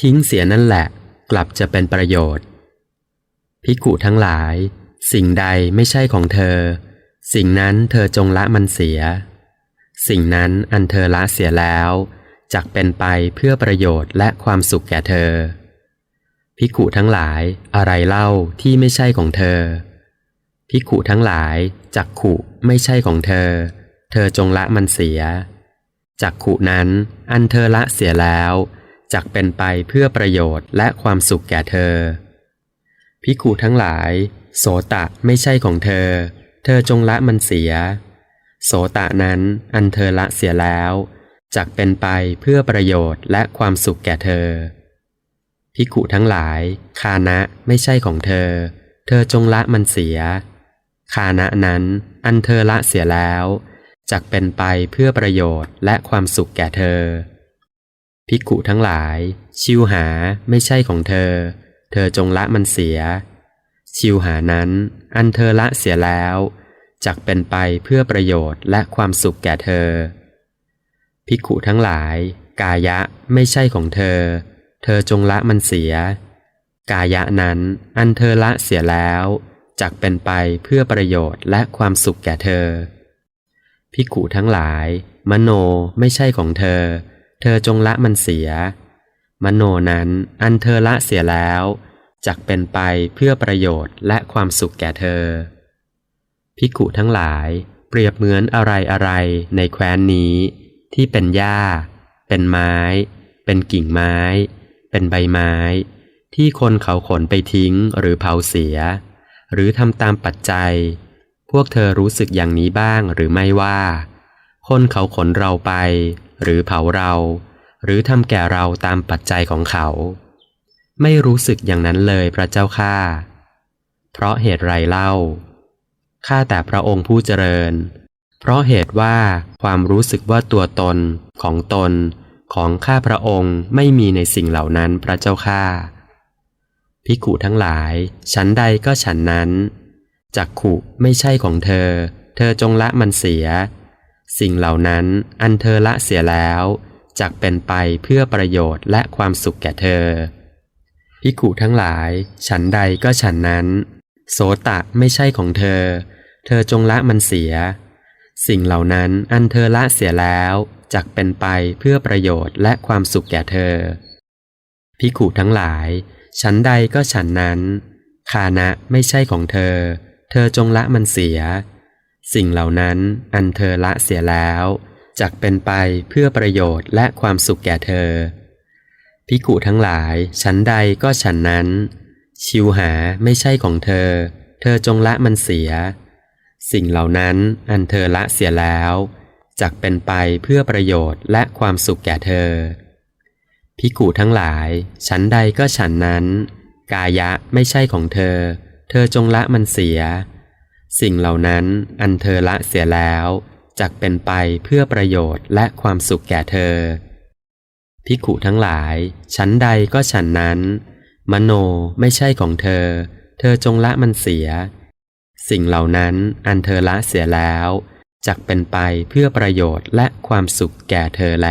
ทิ้งเสียนั่นแหละ กลับจะเป็นประโยชน์ภิกุทั้งหลาย สิ่งใดไม่ใช่ของเธอ สิ่งนั้นเธอจงละมันเสีย สิ่งนั้นอันเธอละเสียแล้วจักเป็นไปเพื่อประโยชน์และความสุขแก่เธอภิกุทั้งหลายอะไรเล่าที่ไม่ใช่ของเธอภิกุทั้งหลายจักขุไม่ใช่ของเธอ เธอจงละมันเสียจักขุนั้นอันเธอละเสียแล้ว จักเป็นไปเพื่อประโยชน์และความสุขแก่เธอภิกขุทั้งหลาย โสตะไม่ใช่ของเธอ เธอจงละมันเสีย โสตะนั้นอันเธอละเสียแล้วจักเป็นไปเพื่อประโยชน์และความสุขแก่เธอภิกุทั้งหลาย คานะไม่ใช่ของเธอ เธอจงละมันเสีย คานะนั้นอันเธอละเสียแล้วจักเป็นไปเพื่อประโยชน์และความสุขแก่เธอ ภิกขุทั้งหลาย ชิวหาไม่ใช่ของเธอ เธอจงละมันเสีย ชิวหานั้น อันเธอละเสียแล้วจักเป็นไปเพื่อประโยชน์และความสุขแก่เธอ ภิกขุทั้งหลาย กายะไม่ใช่ของเธอ เธอจงละมันเสีย กายะนั้น อันเธอละเสียแล้วจักเป็นไปเพื่อประโยชน์และความสุขแก่เธอ ภิกขุทั้งหลาย มโนไม่ใช่ของเธอ เธอจงละมันเสีย มโนนั้นอันเธอละเสียแล้วจักเป็นไปเพื่อประโยชน์และความสุขแก่เธอภิกุทั้งหลายเปรียบเหมือนอะไรอะไรในแคว้นนี้ ที่เป็นหญ้า เป็นไม้ เป็นกิ่งไม้ เป็นใบไม้ ที่คนเขาขนไปทิ้งหรือเผาเสีย หรือทำตามปัจจัย พวกเธอรู้สึกอย่างนี้บ้างหรือไม่ว่า คนเขาขนเราไป หรือเผาเรา หรือทำแก่เราตามปัจจัยของเขา ไม่รู้สึกอย่างนั้นเลยพระเจ้าข้าเพราะเหตุไรเล่าข้าแต่พระองค์ผู้เจริญ เพราะเหตุว่าความรู้สึกว่าตัวตนของตนของข้าพระองค์ไม่มีในสิ่งเหล่านั้นพระเจ้าข้าภิกขุทั้งหลาย ฉันใดก็ฉันนั้นจักขุไม่ใช่ของเธอ เธอจงละมันเสีย สิ่งเหล่านั้นอันเธอละเสียแล้วจักเป็นไปเพื่อประโยชน์และความสุขแก่เธอภิกุทั้งหลาย ฉันใดก็ฉันนั้น โสตะไม่ใช่ของเธอ เธอจงละมันเสีย สิ่งเหล่านั้นอันเธอละเสียแล้วจักเป็นไปเพื่อประโยชน์และความสุขแก่เธอภิกุทั้งหลาย ฉันใดก็ฉันนั้น คานะไม่ใช่ของเธอ เธอจงละมันเสีย สิ่งเหล่านั้นอันเธอละเสียแล้วจักเป็นไปเพื่อประโยชน์และความสุขแก่เธอภิกุทั้งหลาย ฉันใดก็ฉันนั้น ชิวหาไม่ใช่ของเธอ เธอจงละมันเสีย สิ่งเหล่านั้นอันเธอละเสียแล้วจักเป็นไปเพื่อประโยชน์และความสุขแก่เธอภิกุทั้งหลาย ฉันใดก็ฉันนั้น กายะไม่ใช่ของเธอ เธอจงละมันเสีย สิ่งเหล่านั้นอันเธอละเสียแล้วจักเป็นไปเพื่อประโยชน์และความสุขแก่เธอภิขุทั้งหลายฉันใดก็ฉันนั้น มโนไม่ใช่ของเธอ เธอจงละมันเสีย สิ่งเหล่านั้นอันเธอละเสียแล้วจักเป็นไปเพื่อประโยชน์และความสุขแก่เธอแล